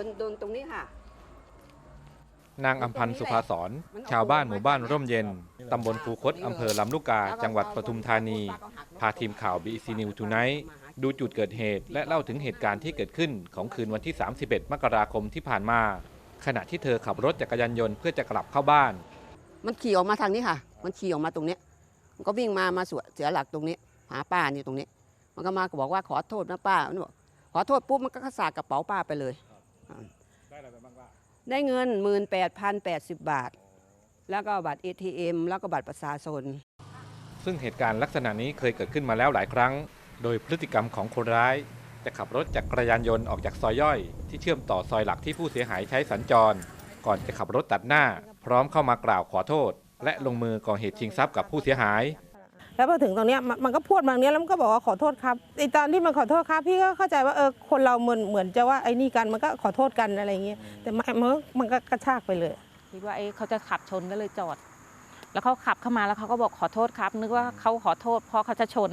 ดินเดินตรงนี้ค่ะ นางอัมพันธ์สุภาสอนชาวบ้านหมู่บ้านร่มเย็น ตำบลภูคตอำเภอลำลูกกา จังหวัดปทุมธานี พาทีมข่าว BC News Tonight ดูจุดเกิดเหตุ และเล่าถึงเหตุการณ์ที่เกิดขึ้นของคืนวันที่ 31 มกราคมที่ผ่านมา ขณะที่เธอขับรถจักรยานยนต์เพื่อจะกลับเข้าบ้าน มันขี่ออกมาทางนี้ค่ะ มันขี่ออกมาตรงเนี้ยมันก็วิ่งมา มาสวนเสียหลักตรงนี้ หาป้านี่ตรงนี้ มันก็มาก็บอกว่าขอโทษนะป้ามันบอกขอโทษปุ๊บมันก็กระสากกระเป๋าป้าไปเลย ได้อะไรไปบ้างว่าได้เงินหมื่นแปดพันแปดสิบบาท แล้วก็บัตร ATM แล้วก็บัตรประชาชน ซึ่งเหตุการณ์ลักษณะนี้เคยเกิดขึ้นมาแล้วหลายครั้ง โดยพฤติกรรมของคนร้าย จะขับรถจักรยานยนต์ออกจากซอยย่อย ที่เชื่อมต่อซอยหลักที่ผู้เสียหายใช้สัญจร ก่อนจะขับรถตัดหน้า พร้อมเข้ามากล่าวขอโทษ และลงมือก่อเหตุชิงทรัพย์กับผู้เสียหาย แล้วพอถึงตรงเนี้ยมันมันก็พูดมาอย่างเนี้ยแล้วมันก็บอกว่าขอโทษครับไอตอนที่มันขอโทษครับ พี่ก็เข้าใจว่าเออคนเราเหมือนเหมือนจะว่าไอ้นี่กันมันก็ขอโทษกันอะไรอย่างเงี้ยแต่มันมันก็มันก็กระชากไปเลย คิดว่าเอ๊ะเขาจะขับชนก็เลยจอด แล้วเขาขับเข้ามาแล้วเขาก็บอกขอโทษครับ นึกว่าเขาขอโทษเพราะเขาจะชน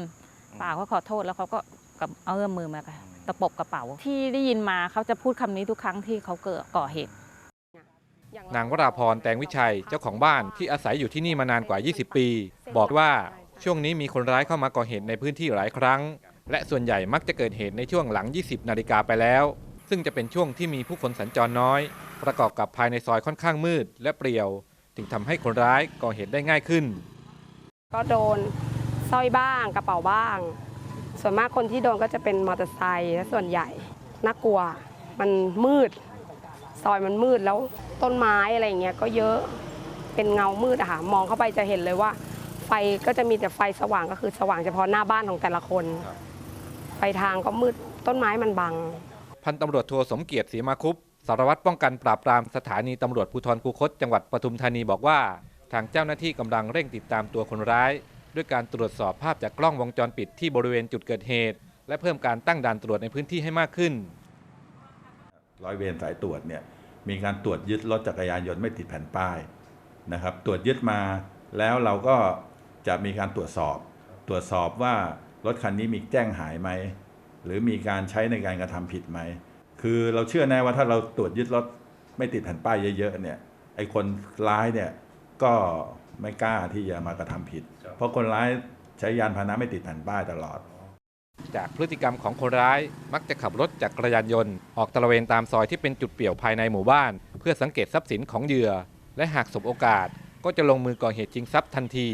เปล่าเขาขอโทษแล้วเขาก็กับเอาเอื้อมมือมาตะปบกระเป๋าที่ได้ยินมาเขาจะพูดคำนี้ทุกครั้งที่เขาเกิดก่อเหตุ นางวราพรแตงวิชัยเจ้าของบ้านที่อาศัยอยู่ที่นี่มานานกว่า 20 ปี บอกว่า ช่วงนี้มีคนร้ายเข้ามาก่อเหตุในพื้นที่หลายครั้ง และส่วนใหญ่มักจะเกิดเหตุในช่วงหลัง 20 นาฬิกาไปแล้ว ซึ่งจะเป็นช่วงที่มีผู้คนสัญจรน้อย ประกอบกับภายในซอยค่อนข้างมืด และเปลี่ยว จึงทำให้คนร้ายก่อเหตุได้ง่ายขึ้น ก็โดนสร้อยบ้างกระเป๋าบ้าง ส่วนมากคนที่โดนก็จะเป็นมอเตอร์ไซค์และส่วนใหญ่น่ากลัว มันมืด ซอยมันมืดแล้วต้นไม้อะไรอย่างเงี้ยก็เยอะเป็นเงามืดอะค่ะมองเข้าไปจะเห็นเลยว่า ไฟก็จะมีแต่ไฟสว่างก็คือสว่างเฉพาะหน้าบ้านของแต่ละคนไฟทางก็มืดต้นไม้มันบัง พันตำรวจโทสมเกียรติศรีมาคุปสารวัตรป้องกันปราบปรามสถานีตำรวจภูธรคูคต จังหวัดปทุมธานีบอกว่า ทางเจ้าหน้าที่กำลังเร่งติดตามตัวคนร้าย ด้วยการตรวจสอบภาพจากกล้องวงจรปิดที่บริเวณจุดเกิดเหตุ และเพิ่มการตั้งด่านตรวจในพื้นที่ให้มากขึ้น ร้อยเวรสายตรวจเนี่ยมีการตรวจยึดรถจักรยานยนต์ไม่ติดแผ่นป้ายนะครับ ตรวจยึดมาแล้วเราก็ จะมีการตรวจสอบ ตรวจสอบว่ารถคันนี้มีแจ้งหายไหม หรือมีการใช้ในการกระทำผิดไหม คือเราเชื่อแน่ว่าถ้าเราตรวจยึดรถไม่ติดแผ่นป้ายเยอะๆเนี่ยไอ้คนร้ายเนี่ยก็ไม่กล้าที่จะมากระทำผิด เพราะคนร้ายใช้ยานพาหนะไม่ติดแผ่นป้ายตลอด จากพฤติกรรมของคนร้ายมักจะขับรถจักรยานยนต์ ออกตระเวนตามซอยที่เป็นจุดเปี่ยวภายในหมู่บ้าน เพื่อสังเกตทรัพย์สินของเหยื่อ และหากสบโอกาสก็จะลงมือก่อเหตุชิงทรัพย์ทันที